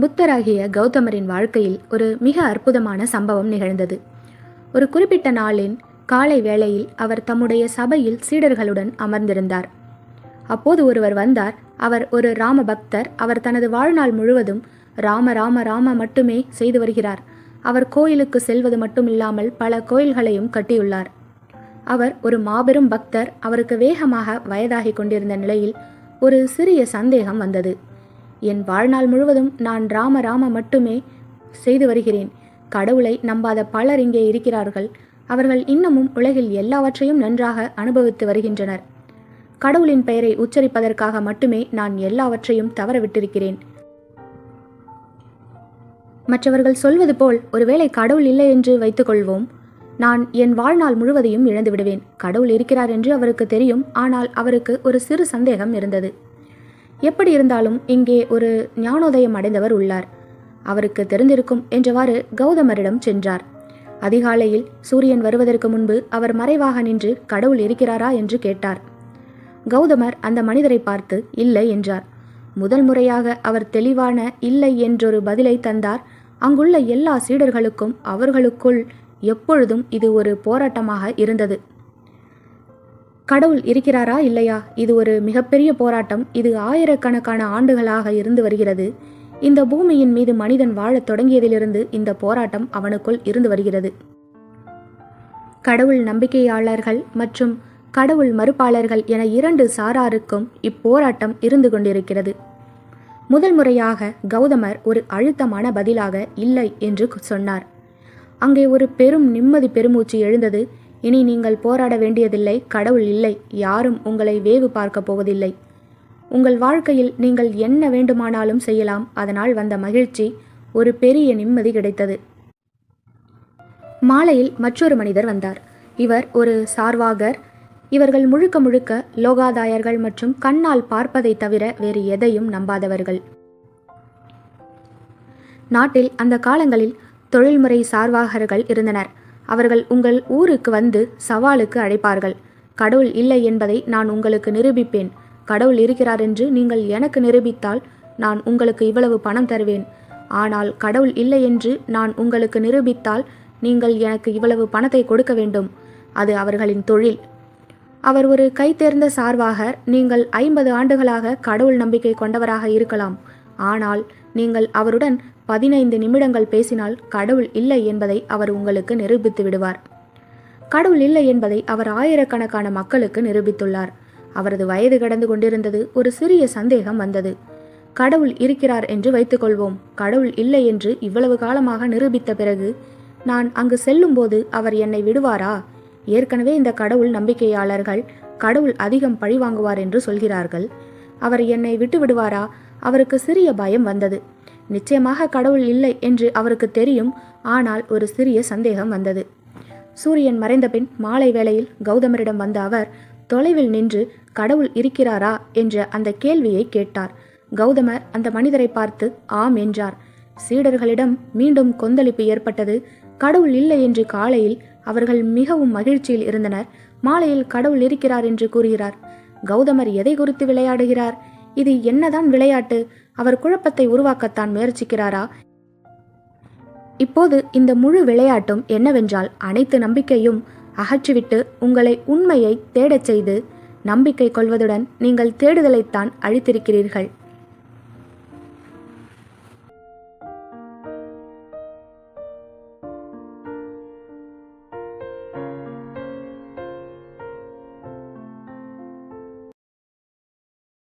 புத்தராகிய கௌதமரின் வாழ்க்கையில் ஒரு மிக அற்புதமான சம்பவம் நிகழ்ந்தது. ஒரு குறிப்பிட்ட நாளின் காலை வேளையில் அவர் தம்முடைய சபையில் சீடர்களுடன் அமர்ந்திருந்தார். அப்போது ஒருவர் வந்தார். அவர் ஒரு ராம பக்தர் அவர் தனது வாழ்நாள் முழுவதும் ராம ராம ராம மட்டுமே செய்து வருகிறார். அவர் கோயிலுக்கு செல்வது மட்டுமில்லாமல் பல கோயில்களையும் கட்டியுள்ளார். அவர் ஒரு மாபெரும் பக்தர். அவருக்கு வேகமாக வயதாகி கொண்டிருந்த நிலையில் ஒரு சிறிய சந்தேகம் வந்தது. என் வாழ்நாள் முழுவதும் நான் ராம ராம மட்டுமே செய்து வருகிறேன். கடவுளை நம்பாத பலர் இங்கே இருக்கிறார்கள். அவர்கள் இன்னமும் உலகில் எல்லாவற்றையும் நன்றாக அனுபவித்து வருகின்றனர். கடவுளின் பெயரை உச்சரிப்பதற்காக மட்டுமே நான் எல்லாவற்றையும் தவறவிட்டிருக்கிறேன். மற்றவர்கள் சொல்வது போல் ஒருவேளை கடவுள் இல்லை என்று வைத்துக்கொள்வோம். நான் என் வாழ்நாள் முழுவதையும் இழந்து விடுவேன் கடவுள் இருக்கிறார் என்று அவருக்கு தெரியும். ஆனால் அவருக்கு ஒரு சிறு சந்தேகம் இருந்தது. எப்படி இருந்தாலும் இங்கே ஒரு ஞானோதயம் அடைந்தவர் உள்ளார். அவருக்கு தெரிந்திருக்கும் என்றவாறு கௌதமரிடம் சென்றார். அதிகாலையில் சூரியன் வருவதற்கு முன்பு அவர் மறைவாக நின்று கடவுள் இருக்கிறாரா என்று கேட்டார். கௌதமர் அந்த மனிதரை பார்த்து இல்லை என்றார். முதல் முறையாக அவர் தெளிவான இல்லை என்றொரு பதிலை தந்தார். அங்குள்ள எல்லா சீடர்களுக்கும் அவர்களுக்குள் எப்பொழுதும் இது ஒரு போராட்டமாக இருந்தது. கடவுள் இருக்கிறாரா இல்லையா? இது ஒரு மிகப்பெரிய போராட்டம். இது ஆயிரக்கணக்கான ஆண்டுகளாக இருந்து வருகிறது. இந்த பூமியின் மீது மனிதன் வாழத் தொடங்கியதிலிருந்து இந்த போராட்டம் அவனுக்குள் இருந்து வருகிறது. கடவுள் நம்பிக்கையாளர்கள் மற்றும் கடவுள் மறுப்பாளர்கள் என இரண்டு சாராருக்கும் இப்போராட்டம் இருந்து கொண்டிருக்கிறது. முதல் முறையாக கௌதமர் ஒரு அழுத்தமான பதிலாக இல்லை என்று சொன்னார். அங்கே ஒரு பெரும் நிம்மதி பெருமூச்சு எழுந்தது. இனி நீங்கள் போராட வேண்டியதில்லை கடவுள் இல்லை யாரும் உங்களை வேவு பார்க்கப் போவதில்லை. உங்கள் வாழ்க்கையில் நீங்கள் என்ன வேண்டுமானாலும் செய்யலாம் அதனால் வந்த மகிழ்ச்சி ஒரு பெரிய நிம்மதி கிடைத்தது. மாலையில் மற்றொரு மனிதர் வந்தார். இவர் ஒரு சார்வாகர். இவர்கள் முழுக்க முழுக்க லோகாதாயர்கள் மற்றும் கண்ணால் பார்ப்பதை தவிர வேறு எதையும் நம்பாதவர்கள். நாட்டில் அந்த காலங்களில் தொழில்முறை சார்வாகர்கள் இருந்தனர். அவர்கள் உங்கள் ஊருக்கு வந்து சவாலுக்கு அழைப்பார்கள். கடவுள் இல்லை என்பதை நான் உங்களுக்கு நிரூபிப்பேன். கடவுள் இருக்கிறார் என்று நீங்கள் எனக்கு நிரூபித்தால் நான் உங்களுக்கு இவ்வளவு பணம் தருவேன். ஆனால் கடவுள் இல்லை என்று நான் உங்களுக்கு நிரூபித்தால் நீங்கள் எனக்கு இவ்வளவு பணத்தை கொடுக்க வேண்டும். அது அவர்களின் தொழில். அவர் ஒரு கைத்தேர்ந்த சார்வாக நீங்கள் ஐம்பது ஆண்டுகளாக கடவுள் நம்பிக்கை கொண்டவராக இருக்கலாம். ஆனால் நீங்கள் அவருடன் பதினைந்து நிமிடங்கள் பேசினால் கடவுள் இல்லை என்பதை அவர் உங்களுக்கு நிரூபித்து விடுவார். கடவுள் இல்லை என்பதை அவர் ஆயிரக்கணக்கான மக்களுக்கு நிரூபித்துள்ளார். அவரது வயது கடந்து கொண்டிருந்தது ஒரு சிறிய சந்தேகம் வந்தது. கடவுள் இருக்கிறார் என்று வைத்துக்கொள்வோம். கடவுள் இல்லை என்று இவ்வளவு காலமாக நிரூபித்த பிறகு நான் அங்கு செல்லும்போது அவர் என்னை விடுவாரா? ஏற்கனவே இந்த கடவுள் நம்பிக்கையாளர்கள் கடவுள் அதிகம் பழிவாங்குவார் என்று சொல்கிறார்கள். அவர் என்னை விட்டு விடுவாரா அவருக்கு சிறிய பயம் வந்தது. நிச்சயமாக கடவுள் இல்லை என்று அவருக்கு தெரியும். ஆனால் ஒரு சிறிய சந்தேகம் வந்தது. சூரியன் மறைந்த பின் மாலை வேளையில் கௌதமரிடம் வந்த அவர் தொலைவில் நின்று கடவுள் இருக்கிறாரா? என்ற அந்த கேள்வியை கேட்டார். கௌதமர் அந்த மனிதரை பார்த்து ஆம் என்றார். சீடர்களிடம் மீண்டும் கொந்தளிப்பு ஏற்பட்டது. கடவுள் இல்லை என்று காலையில் அவர்கள் மிகவும் மகிழ்ச்சியில் இருந்தனர். மாலையில் கடவுள் இருக்கிறார் என்று கூறுகிறார். கௌதமர் எதை குறித்து விளையாடுகிறார்? இது என்னதான் விளையாட்டு? அவர் குழப்பத்தை உருவாக்கத்தான் முயற்சிக்கிறாரா? இப்போது இந்த முழு விளையாட்டும் என்னவென்றால் அனைத்து நம்பிக்கையும் அகற்றிவிட்டு உங்களை உண்மையை தேடச் செய்து நம்பிக்கை கொள்வதுடன் நீங்கள் தேடுதலைத்தான் அழித்திருக்கிறீர்கள்.